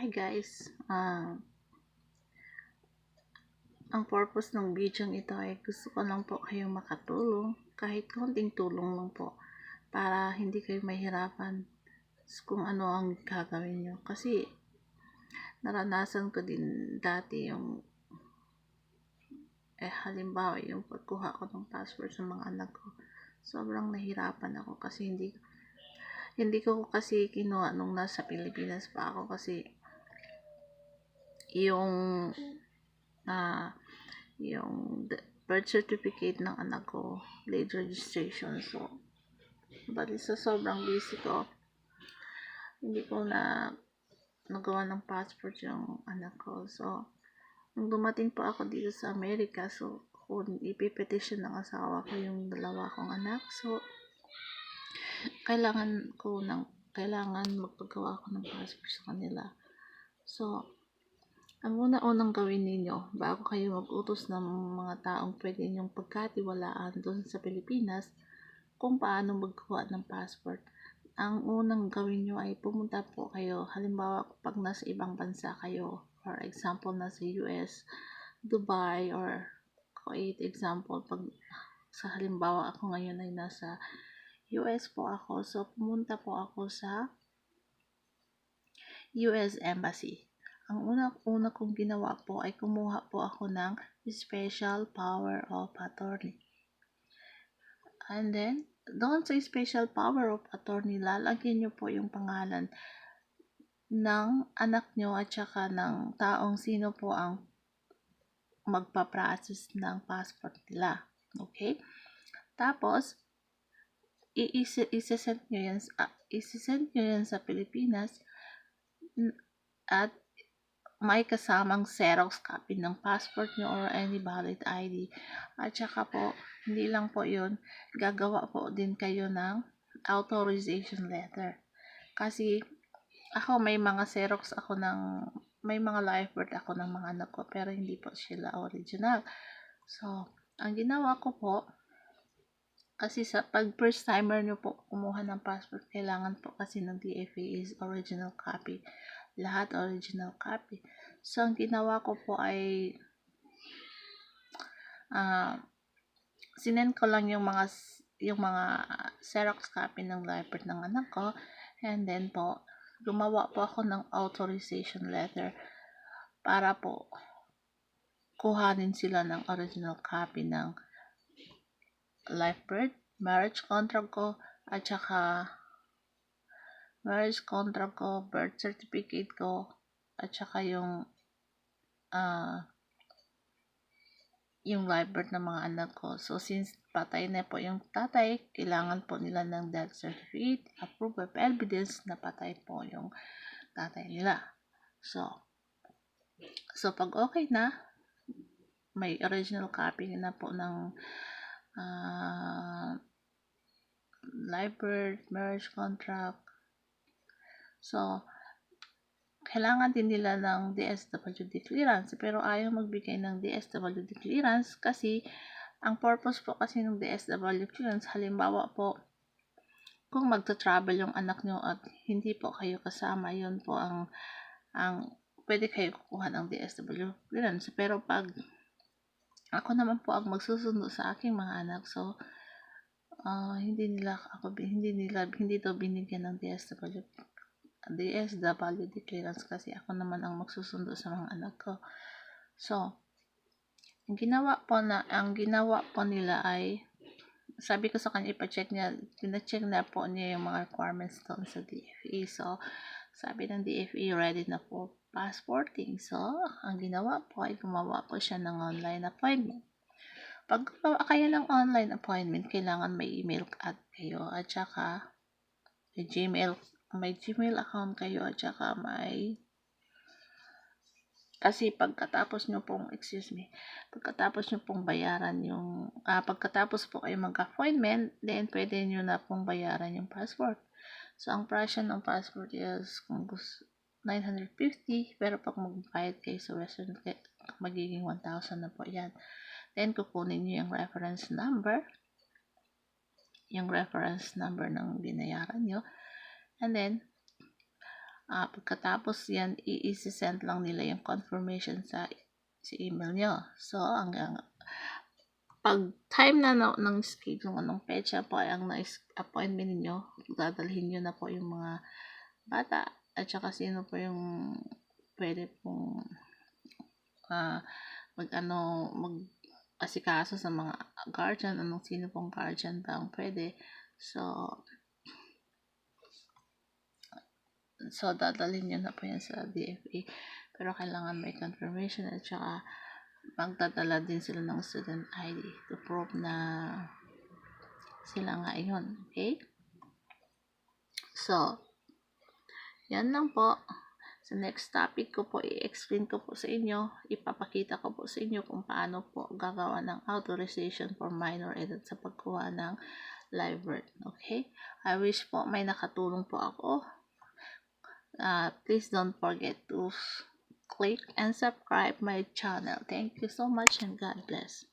Hi guys, ah ang purpose ng video ito ay gusto ko lang po kayong makatulong, kahit konting tulong lang po, para hindi kayo mahirapan kung ano ang gagawin nyo. Kasi, naranasan ko din dati yung, eh halimbawa yung pagkuha ko ng password sa mga anak ko. Sobrang nahirapan ako kasi hindi hindi ko kasi kinuha nung nasa Pilipinas pa ako kasi yung ah yung birth certificate ng anak ko, late registration. So, bali sa sobrang busy ko, hindi ko na nagawa ng passport yung anak ko. So, nung dumating po ako dito sa Amerika, so, kung ipipetition ng asawa ko yung dalawa kong anak, so, kailangan ko ng, kailangan magpagawa ako ng passport sa kanila. So, ang una-unang gawin ninyo, bago kayo mag-utos ng mga taong pwede ninyong pagkatiwalaan doon sa Pilipinas, kung paano magkuha ng passport. Ang unang gawin nyo ay pumunta po kayo, halimbawa pag nasa ibang bansa kayo, for example, nasa US, Dubai, or Kuwait, example, pag sa halimbawa ako ngayon ay nasa US po ako, so pumunta po ako sa US Embassy. Ang una-una kong ginawa po ay kumuha po ako ng Special Power of Attorney. And then, doon sa Special Power of Attorney, lalagyan nyo po yung pangalan ng anak nyo at saka ng taong sino po ang magpa-process ng passport nila. Okay? Tapos, i-send nyo yan, uh, isi-send nyo yan sa Pilipinas at may kasamang Xerox copy ng passport nyo or any valid ID. At saka po, hindi lang po yun, gagawa po din kayo ng authorization letter. Kasi, ako may mga Xerox ako ng, may mga live birth ako ng mga anak ko, pero hindi po sila original. So, ang ginawa ko po, kasi sa pag first timer nyo po kumuha ng passport, kailangan po kasi ng DFA is original copy. Lahat original copy. So, ang ginawa ko po ay ah sinend ko lang yung mga yung mga Xerox copy ng library ng anak ko and then po gumawa po ako ng authorization letter para po kuhanin sila ng original copy ng life birth, marriage contract ko, at saka marriage contract ko, birth certificate ko, at saka yung ah yung live birth ng mga anak ko. So, since patay na po yung tatay, kailangan po nila ng death certificate, approve of evidence na patay po yung tatay nila. So, so pag okay na, may original copy na po ng ah live birth, marriage contract. So, kailangan din nila ng DSWD clearance pero ayaw magbigay ng DSWD clearance kasi ang purpose po kasi ng DSWD clearance halimbawa po kung magta-travel yung anak nyo at hindi po kayo kasama yun po ang ang pwede kayo kukuha ng DSWD clearance. Pero pag ako naman po ang magsusundo sa aking mga anak so ah, hindi nila ako hindi nila hindi to binigyan ng DSWD DSWD clearance kasi ako naman ang magsusundo sa mga anak ko. So, ginawa po na ang ginawa po nila ay sabi ko sa kanya ipa-check niya, pina-check na po niya yung mga requirements doon sa DFA. So, sabi ng DFA ready na po passporting. So, ang ginawa po ay gumawa po siya ng online appointment. Pag gumawa kayo ng online appointment, kailangan may email at kayo at saka Gmail may Gmail account kayo at saka may kasi pagkatapos nyo pong, excuse me, pagkatapos nyo pong bayaran yung, ah, pagkatapos po kayo mag-appointment, then pwede nyo na pong bayaran yung passport. So, ang presyo ng passport is, kung gusto, 950, pero pag magbayad kayo sa Western, kay- magiging 1,000 na po yan. Then, kukunin nyo yung reference number, yung reference number ng binayaran nyo, and then, Ah, pagkatapos yan, i-send lang nila yung confirmation sa sa email nyo. So, hanggang pag time na no, ng schedule, anong pecha po ay ang appointment ninyo, dadalhin nyo na po yung mga bata at saka sino po yung pwede pong ah, mag ano, mag asikaso sa mga guardian, anong sino pong guardian ba ang pwede. So, so dadalhin nyo na po yan sa DFA. Pero kailangan may confirmation at saka magdadala din sila ng student ID to prove na sila nga yun. Okay? So, yan lang po. Sa next topic ko po, i-explain ko po sa inyo, ipapakita ko po sa inyo kung paano po gagawa ng authorization for minor edad sa pagkuha ng live birth. Okay? I wish po may nakatulong po ako. Uh, please don't forget to click and subscribe my channel. Thank you so much and God bless.